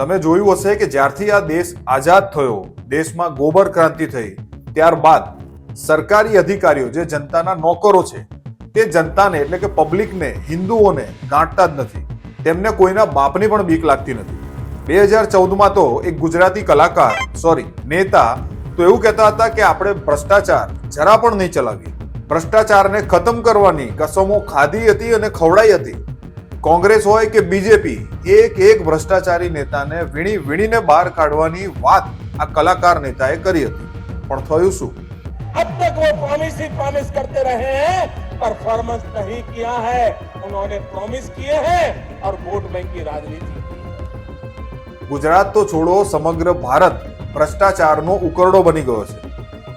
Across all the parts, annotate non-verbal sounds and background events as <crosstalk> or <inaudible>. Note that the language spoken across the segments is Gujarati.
તમે જોયું હશે કે જ્યારથી આ દેશ આઝાદ થયો, દેશમાં ગોબર ક્રાંતિ થઈ, ત્યારબાદ સરકારી અધિકારીઓ જે જનતાના નોકરો છે, તે જનતાને એટલે કે પબ્લિકને, હિન્દુઓને ગાંઠતા જ નથી. તેમને કોઈના બાપની પણ બીક લાગતી નથી. બે હજાર ચૌદમાં તો એક ગુજરાતી કલાકાર સોરી નેતા તો એવું કહેતા હતા કે આપણે ભ્રષ્ટાચાર જરા પણ નહીં ચલાવીએ. ભ્રષ્ટાચારને ખતમ કરવાની કસમો ખાધી હતી અને ખવડાઈ હતી. કોંગ્રેસ હોય કે બીજેપી એક એક ભ્રષ્ટાચારી નેતાને વીણી વીણીને બહાર કાઢવાની વાત આ કલાકાર નેતાએ કરી હતી પણ થયું શું अब तक वो प्रॉमिस ही प्रॉमिस करते रहे हैं परफॉर्मेंस नहीं किया है उन्होंने प्रॉमिस किए हैं और वोट बैंक की राजनीति ગુજરાત તો છોડો સમગ્ર ભારત ભ્રષ્ટાચારનો ઉકરડો બની ગયો છે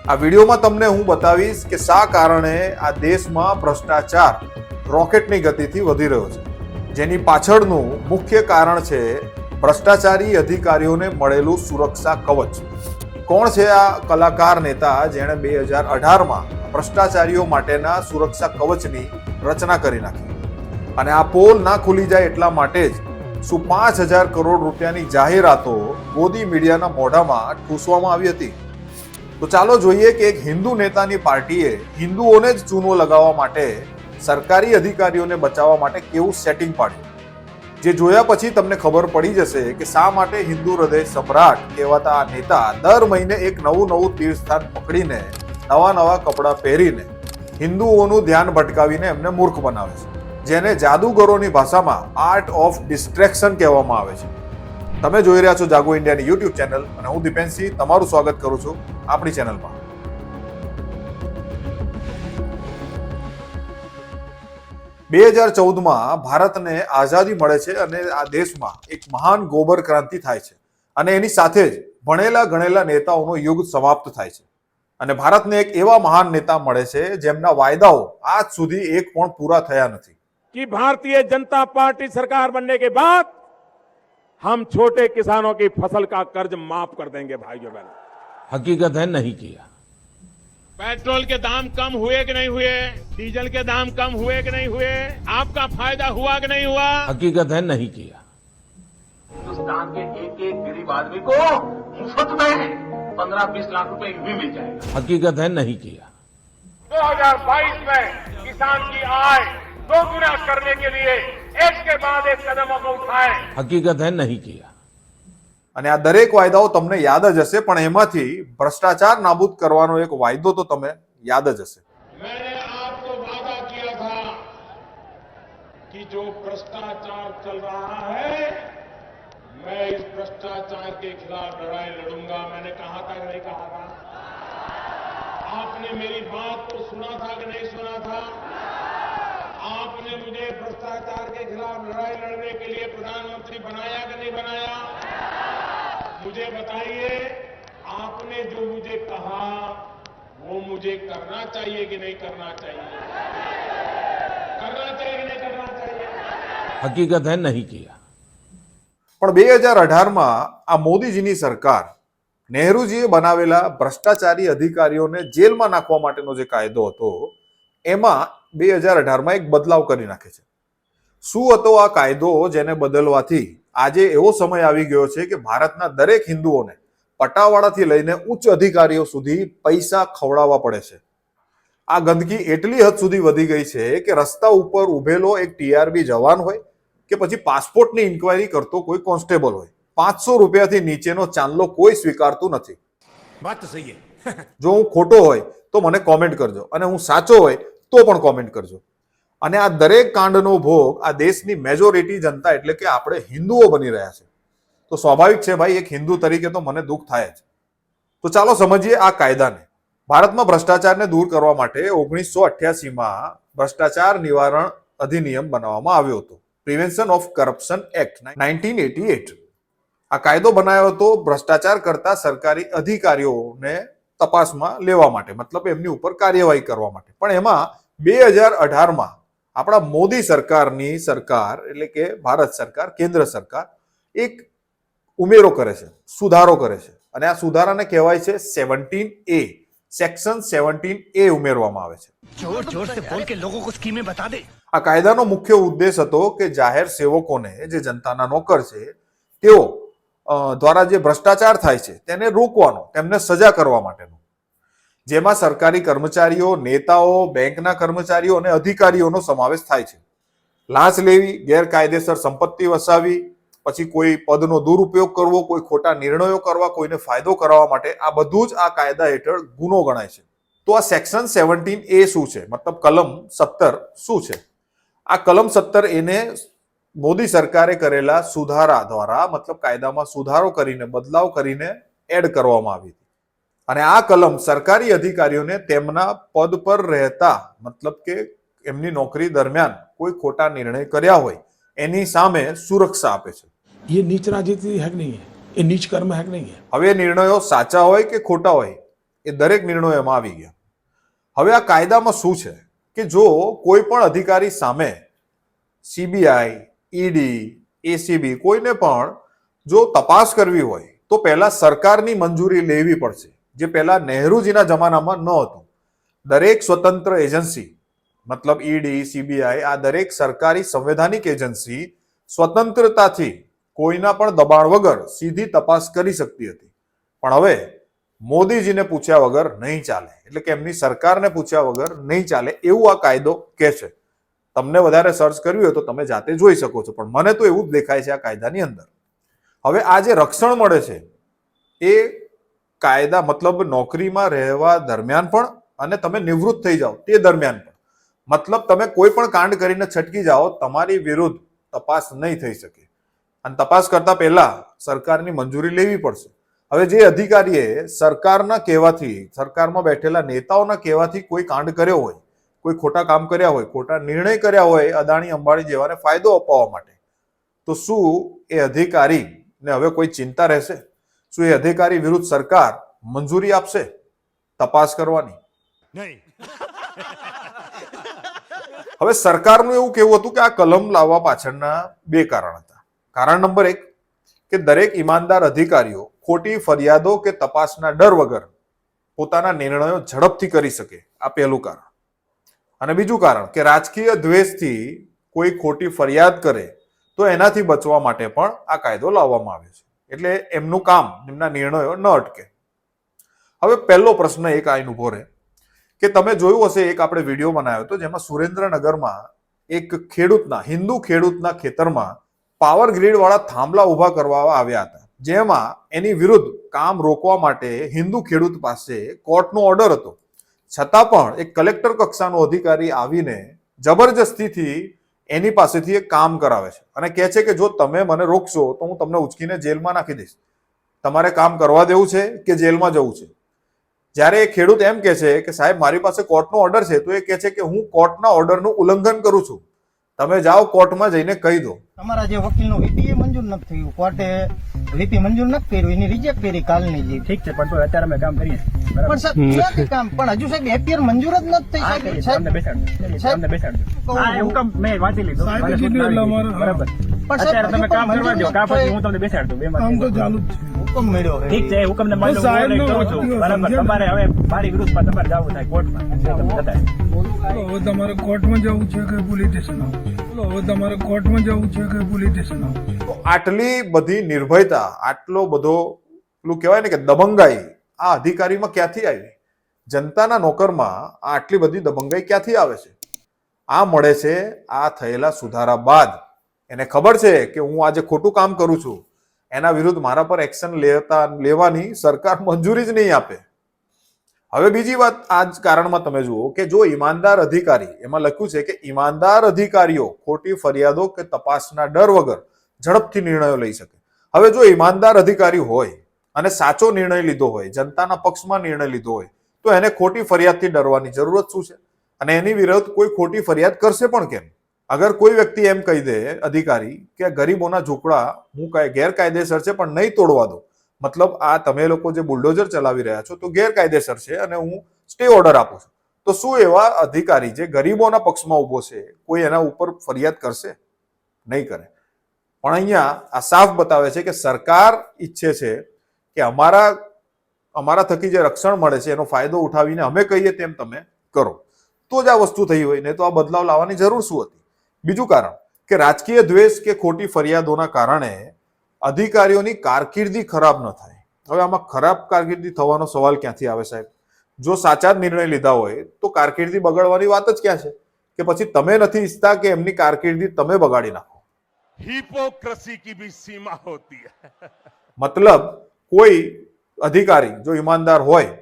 આ વિડીયોમાં તમને હું બતાવીશ કે શા કારણે આ દેશમાં ભ્રષ્ટાચાર રોકેટની ગતિથી વધી રહ્યો છે જેની પાછળનું મુખ્ય કારણ છે ભ્રષ્ટાચારી અધિકારીઓને મળેલું સુરક્ષા કવચ. કોણ છે આ કલાકાર નેતા જેણે બે હજાર અઢારમાં ભ્રષ્ટાચારીઓ માટેના સુરક્ષા કવચની રચના કરી નાખી? અને આ પોલ ના ખુલી જાય એટલા માટે જ શું પાંચ હજાર કરોડ રૂપિયાની જાહેરાતો મોદી મીડિયાના મોઢામાં ઠૂસવામાં આવી હતી? તો ચાલો જોઈએ કે એક હિન્દુ નેતાની પાર્ટીએ હિન્દુઓને જ ચૂનો લગાવવા માટે સરકારી અધિકારીઓને બચાવવા માટે કેવું સેટિંગ પાડ્યું? જે જોયા પછી તમને ખબર પડી જશે કે શા માટે હિન્દુ હૃદય સમ્રાટ કહેવાતા આ નેતા દર મહિને એક નવું નવું તીર્થસ્થાન પકડીને, નવા નવા કપડાં પહેરીને, હિન્દુઓનું ધ્યાન ભટકાવીને એમને મૂર્ખ બનાવે છે. જેને જાદુગરોની ભાષામાં આર્ટ ઓફ ડિસ્ટ્રેક્શન કહેવામાં આવે છે. તમે જોઈ રહ્યા છો જાગો ઇન્ડિયાની યુટ્યુબ ચેનલ અને હું દીપેનસિંહ, તમારું સ્વાગત કરું છું આપણી ચેનલમાં. બે હજાર ચૌદમાં ભારતને આઝાદી મળે છે અને આ દેશમાં એક મહાન ગોબર ક્રાંતિ થાય છે અને એની સાથે જ ભણેલા ગણેલા નેતાઓનો યુગ સમાપ્ત થાય છે અને ભારતને એક એવા મહાન નેતા મળે છે જેમના વાયદાઓ આજ સુધી એક પણ પૂરા થયા નથી कि भारतीय जनता पार्टी सरकार बनने के बाद हम छोटे किसानों की फसल का कर्ज माफ कर देंगे भाइयों बहनों हकीकत है नहीं किया पेट्रोल के दाम कम हुए कि नहीं हुए? डीजल के दाम कम हुए कि नहीं हुए? आपका फ़ायदा हुआ कि नहीं हुआ? हकीकत है नहीं किया। हिंदुस्तान के एक एक गरीब आदमी को मुफ़्त में पंद्रह बीस लाख रुपए भी मिल जाएगा। हकीकत है नहीं किया। 2022 में किसान की आय दोगुना करने के लिए एक के बाद एक कदम हम उठाए। हकीकत है नहीं किया। અને આ દરેક વાયદાઓ તમને યાદ જ હશે પણ એમાંથી ભ્રષ્ટાચાર નાબૂદ કરવાનો એક વાયદો તો તમે યાદ જ હશે मैंने आपको वादा किया था कि जो भ्रष्टाचार चल रहा है मैं इस भ्रष्टाचार के खिलाफ लड़ाई लड़ूंगा मैंने कहा था कि नहीं कहा था आपने मेरी बात को सुना था कि नहीं सुना था आपने मुझे भ्रष्टाचार के खिलाफ लड़ाई लड़ने के लिए प्रधानमंत्री बनाया कि नहीं बनाया मुझे बताइए आपने जो मुझे कहा वो मुझे करना चाहिए कि नहीं करना चाहिए करना चाहिए कि नहीं करना चाहिए हकीकत है नहीं किया પણ બે હજાર અઢારમાં આ મોદીજીની સરકાર નહેરુજીએ બનાવેલા ભ્રષ્ટાચારી અધિકારીઓને જેલમાં નાખવા માટેનો જે કાયદો હતો એમાં બે હજાર અઢારમાં એક બદલાવ કરી નાખે છે શું હતો આ કાયદો જેને બદલવાથી આજે એવો સમય આવી ગયો છે કે ભારતના દરેક હિન્દુઓને પટાવાળાથી લઈને ઉચ્ચ અધિકારીઓ સુધી પૈસા ખવડાવવા પડે છે. આ ગંદકી એટલી હદ સુધી વધી ગઈ છે કે રસ્તા ઉપર ઉભેલો એક ટીઆરબી જવાન હોય કે પછી પાસપોર્ટની ઇન્કવાયરી કરતો કોઈ કોન્સ્ટેબલ હોય. પાંચસો રૂપિયાથી નીચેનો ચાંદલો કોઈ સ્વીકારતું નથી. વાત સહી જો હું ખોટો હોય તો મને કોમેન્ટ કરજો અને હું સાચો હોય તો પણ કોમેન્ટ કરજો. અને આ દરેક કાંડનો ભોગ આ દેશની મેજોરિટી જનતા એટલે કે આપણે હિન્દુઓ બની રહ્યા છે. તો સ્વાભાવિક છે ભાઈ, એક હિન્દુ તરીકે તો મને દુઃખ થાય જ. તો ચાલો સમજીએ આ કાયદાને. ભારતમાં ભ્રષ્ટાચારને દૂર કરવા માટે ઓગણીસો અઠ્યાસીમાં ભ્રષ્ટાચાર નિવારણ અધિનિયમ બનાવવામાં આવ્યો હતો. Prevention of corruption act nineteen eighty eight આ કાયદો બનાવ્યો હતો ભ્રષ્ટાચાર કરતા સરકારી અધિકારીઓને તપાસમાં લેવા માટે, મતલબ એમની ઉપર કાર્યવાહી કરવા માટે. પણ એમાં બે હજાર અઢારમાં આપણા મોદી સરકારની સરકાર એટલે કે ભારત સરકાર કેન્દ્ર સરકાર એક ઉમેરો કરે છે સુધારો કરે છે. અને આ સુધારાને કહેવાય છે seventeen A section seventeen A ઉમેરવામાં આવે છે. આ કાયદાનો મુખ્ય ઉદ્દેશ હતો કે જાહેર સેવકોને જે જનતાના નોકર છે તેઓ દ્વારા જે ભ્રષ્ટાચાર થાય છે તેને રોકવાનો તેમને સજા કરવા માટેનો. જેમાં સરકારી કર્મચારીઓ, નેતાઓ, બેંકના કર્મચારીઓ અને અધિકારીઓનો સમાવેશ થાય છે. લાંચ લેવી, ગેરકાયદેસર સંપત્તિ વસાવી પછી કોઈ પદનો દુરુપયોગ કરવો, કોઈ ખોટા નિર્ણયો કરવા, કોઈને ફાયદો કરાવવા માટે આ બધું જ આ કાયદા હેઠળ ગુનો ગણાય છે. તો આ સેક્શન સેવન્ટીન એ શું છે? મતલબ કલમ સત્તર શું છે? આ કલમ સત્તર એને મોદી સરકારે કરેલા સુધારા દ્વારા, મતલબ કાયદામાં સુધારો કરીને, બદલાવ કરીને એડ કરવામાં આવી હતી. અને આ કલમ સરકારી અધિકારીઓને તેમના પદ પર રહેતા મતલબ કે એમની નોકરી દરમિયાન કોઈ ખોટા નિર્ણય કર્યા હોય એની સામે સુરક્ષા આપે છે. એ નીચ રાજનીતિ હેક નહીં એ નીચ કર્મ હે નહીં હવે નિર્ણયો સાચા હોય કે ખોટા હોય એ દરેક નિર્ણયો એમાં આવી ગયા. હવે આ કાયદામાં શું છે? કે જો કોઈ પણ અધિકારી સામે સીબીઆઈ ઈડી એસીબી કોઈને પણ જો તપાસ કરવી હોય તો પહેલા સરકારની મંજૂરી લેવી પડશે. જે પહેલા નહેરુજીના જમાનામાં ન હતું. દરેક સ્વતંત્ર એજન્સી, મતલબ ઈડી, સીબીઆઈ, આ દરેક સરકારી સંવૈધાનિક એજન્સી સ્વતંત્રતાથી કોઈના પણ દબાણ વગર સીધી તપાસ કરી શકતી હતી. પણ હવે મોદીજીને પૂછ્યા વગર નહીં ચાલે. એટલે કે એમની સરકારને પૂછ્યા વગર નહીં ચાલે એવું આ કાયદો કહે છે. તમને વધારે સર્ચ કરવી હોય તો તમે જાતે જોઈ શકો છો. પણ મને તો એવું જ દેખાય છે આ કાયદાની અંદર. હવે આ જે રક્ષણ મળે છે, એ કાયદા મતલબ નોકરીમાં રહેવા દરમિયાન પણ અને તમે નિવૃત્ત થઈ જાઓ તે દરમિયાન પણ. મતલબ તમે કોઈ પણ કાંડ કરીને છટકી જાઓ, તમારી વિરુદ્ધ તપાસ નહીં થઈ શકે. અને તપાસ કરતા પહેલા સરકારની મંજૂરી લેવી પડશે. હવે જે અધિકારીએ સરકારના કહેવાથી, સરકારમાં બેઠેલા નેતાઓના કહેવાથી કોઈ કાંડ કર્યો હોય, કોઈ ખોટા કામ કર્યા હોય, ખોટા નિર્ણય કર્યા હોય અદાણી અંબાણી જેવાને ફાયદો અપાવવા માટે. તો શું એ અધિકારીને હવે કોઈ ચિંતા રહેશે? શું એ અધિકારી વિરુદ્ધ સરકાર મંજૂરી આપશે? તપાસ કરવાની. નહીં. <laughs> હવે સરકારનું એવું કહેવું હતું કે આ કલમ લાવવા પાછળના બે કારણ હતા. કારણ નંબર એક કે દરેક ઈમાનદાર અધિકારીઓ ખોટી ફરિયાદો કે તપાસના ડર વગર પોતાના નિર્ણયો ઝડપથી કરી શકે. આ પહેલું કારણ. અને બીજું કારણ કે રાજકીય દ્વેષથી કોઈ ખોટી ફરિયાદ કરે તો એનાથી બચવા માટે પણ આ કાયદો લાવવામાં આવ્યો છે. એટલે એમનું કામ, એમના નિર્ણયો ન અટકે. હવે પહેલો પ્રશ્ન એક આઈન ઊભો રહે. કે તમે જોયું હશે, એક આપણે વીડિયો બનાવ્યો હતો, જેમાં સુરેન્દ્રનગરમાં એક ખેડૂતના, હિન્દુ ખેડૂતના ખેતરમાં પાવર ગ્રીડ વાળા થાંભલા ઊભા કરવામાં આવ્યા હતા. જેમાં એની વિરુદ્ધ કામ રોકવા માટે હિન્દુ ખેડૂત પાસે કોર્ટનો ઓર્ડર હતો. છતાં પણ એક કલેક્ટર કક્ષાનો અધિકારી આવીને જબરજસ્તીથી એની પાસેથી એક કામ કરાવે છે અને કહે છે કે જો તમે મને રોકશો, તો હું તમને ઉચકીને જેલમાં નાખી દઈશ. તમારે કામ કરવા દેવું છે કે જેલમાં જવું છે? જ્યારે એ ખેડૂત એમ કહે છે કે સાહેબ, મારી પાસે કોર્ટનો ઓર્ડર છે, તો એ કહે છે કે હું કોર્ટના ઓર્ડરનું ઉલ્લંઘન કરું છું. તમે જાઓ કોર્ટમાં જઈને કહી દો. તમારા જે વકીલનું વીપી એ મંજૂર નથી થયું. કોર્ટે વીપી મંજૂર નથી કર્યું. એની રિજેક્ટ કરી કાલની જે. ઠીક છે પણ તો અત્યારે અમે કામ કરીએ. પણ સાહેબ કામ? પણ હજુ સાહેબ એપીઆર મંજૂર જ નથી થઈ સાહેબ. સાહેબ બેસાડજો. સાહેબ, અમને બેસાડજો. કહું હા, એ હુકમ મેં વાંચી લીધો. બરાબર. સાહેબ, અત્યારે તમે કામ પણ કરવા દો. કાં પછી હું તમને કામ તો ચાલુ હુકમ મળ્યો છે. ઠીક છે હુકમ ને ઓવરરાઈડ કરું છું. બરાબર તમારે હવે મારી વિરુદ્ધમાં તમારે જવું થાય કોર્ટમાં. તમે જતા હવે તમારે કોર્ટમાં જવું છે કે પોલીસ સ્ટેશન આવવું છે? આટલી બધી નિર્ભયતા, આટલો બધો પેલું કહેવાય ને કે દબંગાઈ આ અધિકારીમાં ક્યાંથી આવી? જનતાના નોકરમાં આટલી બધી દબંગાઈ ક્યાંથી આવે છે? આ મળે છે આ થયેલા સુધારા બાદ. એને ખબર છે કે હું આજે ખોટું કામ કરું છું. એના વિરુદ્ધ મારા પર એક્શન લેતા લેવાની સરકાર મંજૂરી જ નહીં આપે. હવે બીજી વાત આ જ કારણમાં તમે જુઓ કે જો ઈમાનદાર અધિકારી, એમાં લખ્યું છે કે ઈમાનદાર અધિકારીઓ ખોટી ફરિયાદો કે તપાસના ડર વગર ઝડપથી નિર્ણયો લઈ શકે. હવે જો ઈમાનદાર અધિકારી હોય અને સાચો નિર્ણય લીધો હોય, જનતાના પક્ષમાં નિર્ણય લીધો હોય, તો એને ખોટી ફરિયાદથી ડરવાની જરૂરત શું છે? અને એની વિરુદ્ધ કોઈ ખોટી ફરિયાદ કરશે પણ કેમ? અગર કોઈ વ્યક્તિ એમ કહી દે અધિકારી કે ગરીબોના ઝૂંપડા હું ગેરકાયદેસર છે પણ નહીં તોડવા દો મતલબ આ તમે લોકો જે બુલડોઝર ચલાવી રહ્યા છો, તો ગેરકાયદેસર છે અને હું સ્ટે ઓર્ડર આપું છું. તો શું એવા અધિકારી જે ગરીબોના પક્ષમાં ઊભો છે, કોઈ એના ઉપર ફરિયાદ કરશે? નહીં કરે. પણ અહીંયા આ સાફ બતાવે છે કે સરકાર ઈચ્છે છે કે અમારા અમારા થકી જે રક્ષણ મળે છે, એનો ફાયદો ઉઠાવીને અમે કહીએ તેમ તમે કરો. તો જ આ વસ્તુ થઈ હોય, નહીં તો આ બદલાવ લાવવાની જરૂર શું હતી? બીજું કારણ કે રાજકીય દ્વેષ કે ખોટી ફરિયાદોના કારણે અધિકારીઓની કારકિર્દી ખરાબ ન થાય. હવે આમાં ખરાબ કારકિર્દી થવાનો સવાલ ક્યાંથી આવે સાહેબ? જો સાચા જ નિર્ણય લીધા હોય તો કારકિર્દી બગાડવાની વાત જ ક્યાં છે? કે પછી તમે નથી ઈચ્છતા કે એમની કારકિર્દી તમે બગાડી નાખો? હિપોક્રેસી કી ભી સીમા હોતી મતલબ કોઈ અધિકારી જો ઈમાનદાર હોય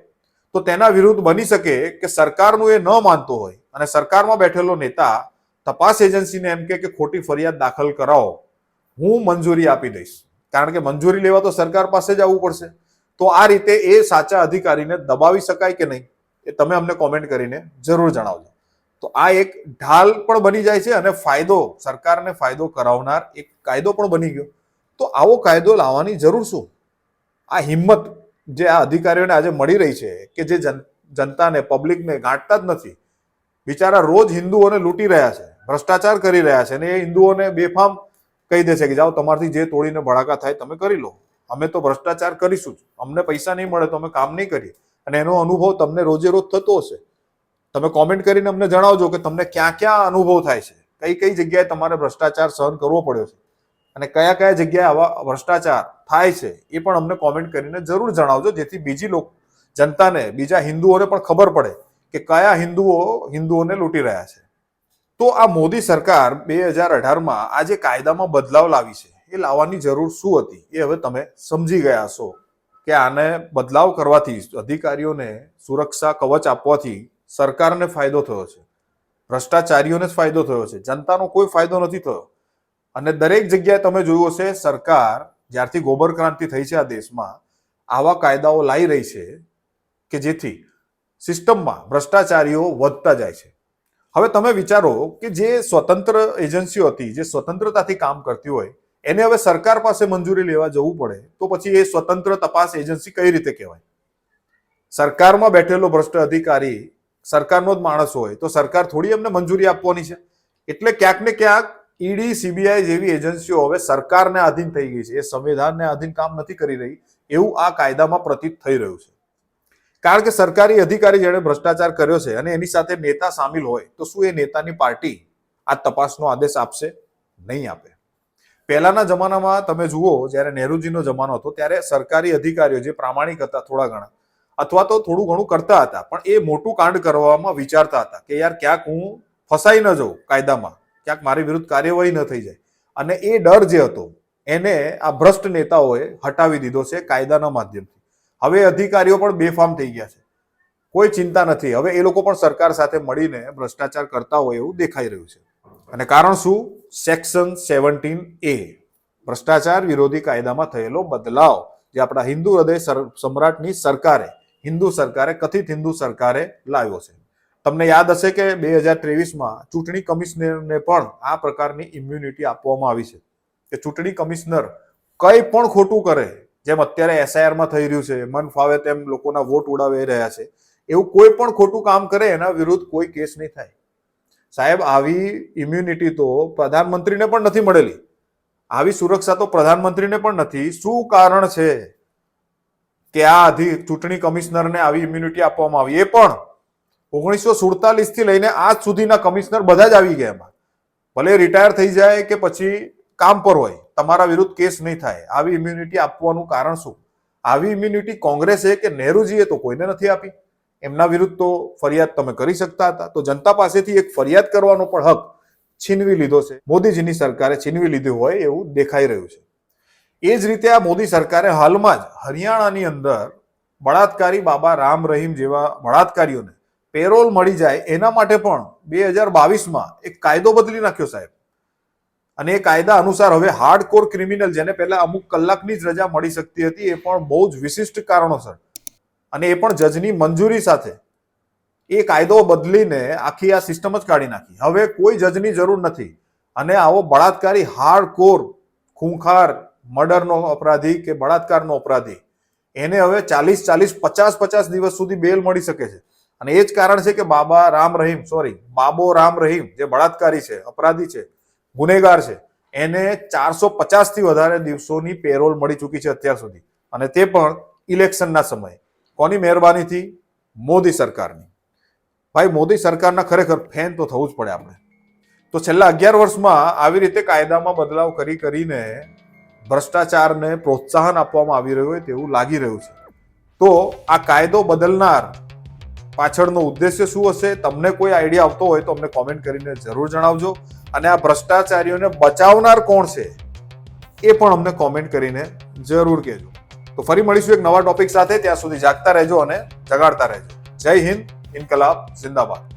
તો તેના વિરુદ્ધ બની શકે કે સરકારનું એ ન માનતો હોય અને સરકારમાં બેઠેલો નેતા તપાસ એજન્સીને એમ કે ખોટી ફરિયાદ દાખલ કરાવો. હું મંજૂરી આપી દઈશ. કારણ કે મંજૂરી લેવા તો સરકાર પાસે જ આવવું પડશે. તો આ રીતે એ સાચા અધિકારીને દબાવી શકાય કે નહીં એ તમે અમને કોમેન્ટ કરીને જરૂર જણાવજો. તો આ એક ઢાલ પણ બની જાય છે અને ફાયદો, સરકારને ફાયદો કરાવનાર એક કાયદો પણ બની ગયો. તો આવો કાયદો લાવવાની જરૂર શું? આ હિંમત જે આ અધિકારીઓને આજે મળી રહી છે કે જે જન- જનતાને પબ્લિકને ગાંઠતા જ નથી. બિચારા રોજ હિન્દુઓને લૂંટી રહ્યા છે, ભ્રષ્ટાચાર કરી રહ્યા છે અને એ હિન્દુઓને બેફામ કહી દે છે કે જાઓ, તમારથી જે તોડીને ભડાકા થાય તમે કરી લો. અમે તો ભ્રષ્ટાચાર કરીશું જ. અમને પૈસા નહીં મળે તો અમે કામ નહીં કરીએ. અને એનો અનુભવ તમને રોજે રોજ થતો હશે. તમે કોમેન્ટ કરીને અમને જણાવજો કે તમને ક્યાં ક્યાં અનુભવ થાય છે. કઈ કઈ જગ્યાએ તમારે ભ્રષ્ટાચાર સહન કરવો પડ્યો છે. અને કયા કયા જગ્યાએ આવા ભ્રષ્ટાચાર થાય છે એ પણ અમને કોમેન્ટ કરીને જરૂર જણાવજો, જેથી બીજી લોક જનતાને, બીજા હિન્દુઓને પણ ખબર પડે કે કયા હિન્દુઓ, હિન્દુઓને લૂંટી રહ્યા છે. તો આ મોદી સરકાર બે હજાર અઢારમાં આ જે કાયદામાં બદલાવ લાવી છે. એ લાવવાની જરૂર શું હતી? એ હવે તમે સમજી ગયા છો કે આને બદલાવ કરવાથી અધિકારીઓને સુરક્ષા કવચ આપવાથી સરકારને ફાયદો થયો છે. ભ્રષ્ટાચારીઓને જ ફાયદો થયો છે. જનતાનો કોઈ ફાયદો નથી થયો. અને દરેક જગ્યાએ તમે જોયું હશે, સરકાર જ્યારથી ગોબર ક્રાંતિ થઈ છે આ દેશમાં, આવા કાયદાઓ લાવી રહી છે કે જેથી સિસ્ટમમાં ભ્રષ્ટાચારીઓ વધતા જાય છે. હવે તમે વિચારો કે જે સ્વતંત્ર એજન્સીઓ હતી, જે સ્વતંત્રતાથી કામ કરતી હોય, એને હવે સરકાર પાસે મંજૂરી લેવા જવું પડે, તો પછી એ સ્વતંત્ર તપાસ એજન્સી કઈ રીતે કહેવાય? સરકારમાં બેઠેલો ભ્રષ્ટ અધિકારી, સરકારનો જ માણસ હોય, તો સરકાર થોડી એમને મંજૂરી આપવાની છે. એટલે ક્યાંક ને ક્યાંક ઈડી, સીબીઆઈ જેવી એજન્સીઓ હવે સરકારને આધીન થઈ ગઈ છે. એ સંવિધાનને આધીન કામ નથી કરી રહી, એવું આ કાયદામાં પ્રતીત થઈ રહ્યું છે. કારણ કે સરકારી અધિકારી જેણે ભ્રષ્ટાચાર કર્યો છે અને એની સાથે નેતા સામેલ હોય, તો શું એ નેતાની પાર્ટી આ તપાસનો આદેશ આપશે? નહીં આપે. પહેલાના જમાનામાં તમે જુઓ, જ્યારે નહેરુજીનો જમાનો હતો, ત્યારે સરકારી અધિકારીઓ જે પ્રામાણિક હતા થોડા ઘણા, અથવા તો થોડું ઘણું કરતા હતા, પણ એ મોટું કાંડ કરવામાં વિચારતા હતા કે યાર ક્યાંક હું ફસાઈ ન જાઉં કાયદામાં, ક્યાંક મારી વિરુદ્ધ કાર્યવાહી ન થઈ જાય. અને એ ડર જે હતો, એને આ ભ્રષ્ટ નેતાઓએ હટાવી દીધો છે કાયદાના માધ્યમથી. હવે અધિકારીઓ પણ બેફામ થઈ ગયા છે. કોઈ ચિંતા નથી. હવે એ લોકો પણ સરકાર સાથે મળીને ભ્રષ્ટાચાર કરતા હોય એવું દેખાઈ રહ્યું છે. અને કારણ શું? સેક્શન સેવન્ટીન એ ભ્રષ્ટાચાર વિરોધી કાયદામાં થયેલો બદલાવ, જે આપણા હિન્દુ હૃદય સમ્રાટની સરકારે, હિન્દુ સરકારે, કથિત હિન્દુ સરકારે લાવ્યો છે. તમને યાદ હશે કે બે હજાર ત્રેવીસમાં ચૂંટણી કમિશનરને પણ આ પ્રકારની ઇમ્યુનિટી આપવામાં આવી છે. કે ચૂંટણી કમિશનર કંઈ પણ ખોટું કરે જેમ અત્યારે એસઆઈઆરમાં થઈ રહ્યું છે, મન ફાવે તેમ લોકોના વોટ ઉડાવી રહ્યા છે, એવું કોઈ પણ ખોટું કામ કરે એના વિરુદ્ધ કોઈ કેસ નહીં થાય. સાહેબ, આવી ઇમ્યુનિટી તો પ્રધાનમંત્રીને પણ નથી મળેલી. આવી સુરક્ષા તો પ્રધાનમંત્રીને પણ નથી. શું કારણ છે કે આ અધિક ચૂંટણી કમિશનરને આવી ઇમ્યુનિટી આપવામાં આવી? એ પણ ઓગણીસો સુડતાલીસથી લઈને આજ સુધીના કમિશનર બધા જ આવી ગયા એમાં. ભલે રિટાયર થઈ જાય કે પછી કામ પર હોય. તમારા વિરુદ્ધ કેસ નહીં થાય. આવી ઇમ્યુનિટી આપવાનું કારણ શું? આવી ઇમ્યુનિટી કોંગ્રેસે કે નહેરુજીએ તો કોઈને નથી આપી? એમના વિરુદ્ધ તો ફરિયાદ તમે કરી શકતા હતા. તો જનતા પાસેથી એક ફરિયાદ કરવાનો પણ હક છીનવી લીધો છે. મોદીજીની સરકારે છીનવી લીધું હોય એવું દેખાઈ રહ્યું છે. એ જ રીતે આ મોદી સરકારે હાલમાં જ હરિયાણાની અંદર બળાત્કારી બાબા રામ રહીમ જેવા બળાત્કારીઓને પેરોલ મળી જાય એના માટે પણ બે હજાર બાવીસમાં એક કાયદો બદલી નાખ્યો સાહેબ. અને એ કાયદા અનુસાર હવે હાર્ડકોર ક્રિમિનલ જેને પહેલા અમુક કલાકની જ રજા મળી શકતી હતી, એ પણ બહુ જ વિશિષ્ટ કારણોસર. અને એ પણ જજની મંજૂરી સાથે એ કાયદો બદલીને આખી આ સિસ્ટમ જ કાઢી નાખી. હવે કોઈ જજની જરૂર નથી. અને આવો બળાત્કારી હાર્ડ કોર ખૂંખાર, મર્ડરનો અપરાધી કે બળાત્કારનો અપરાધી, એને હવે ચાલીસ ચાલીસ, પચાસ પચાસ દિવસ સુધી બેલ મળી શકે છે. અને એ જ કારણ છે કે બાબા રામ રહીમ સોરી બાબો રામ રહીમ જે બળાત્કારી છે, અપરાધી છે ગુનેગાર છે. એને ચારસો પચાસથી વધારે દિવસોની પેરોલ મળી ચૂકી છે અત્યાર સુધી. અને તે પણ ઇલેક્શનના સમયે. કોની મહેરબાનીથી? મોદી સરકારની. ભાઈ, મોદી સરકારના ખરેખર ફેન તો થવું જ પડે આપણે. તો છેલ્લા અગિયાર વર્ષમાં આવી રીતે કાયદામાં બદલાવ કરી કરીને ભ્રષ્ટાચારને પ્રોત્સાહન આપવામાં આવી રહ્યું હોય તેવું લાગી રહ્યું છે. તો આ કાયદો બદલનાર પાછળનો ઉદ્દેશ્ય શું હશે? તમને કોઈ આઈડિયા આવતો હોય તો અમને કોમેન્ટ કરીને જરૂર જણાવજો. અને આ ભ્રષ્ટાચારીઓને બચાવનાર કોણ છે? એ પણ અમને કોમેન્ટ કરીને જરૂર કહેજો. તો ફરી મળીશું એક નવા ટોપિક સાથે. ત્યાં સુધી જાગતા રહેજો અને જગાડતા રહેજો. જય હિન્દ, ઇન્કલાબ, જિંદાબાદ.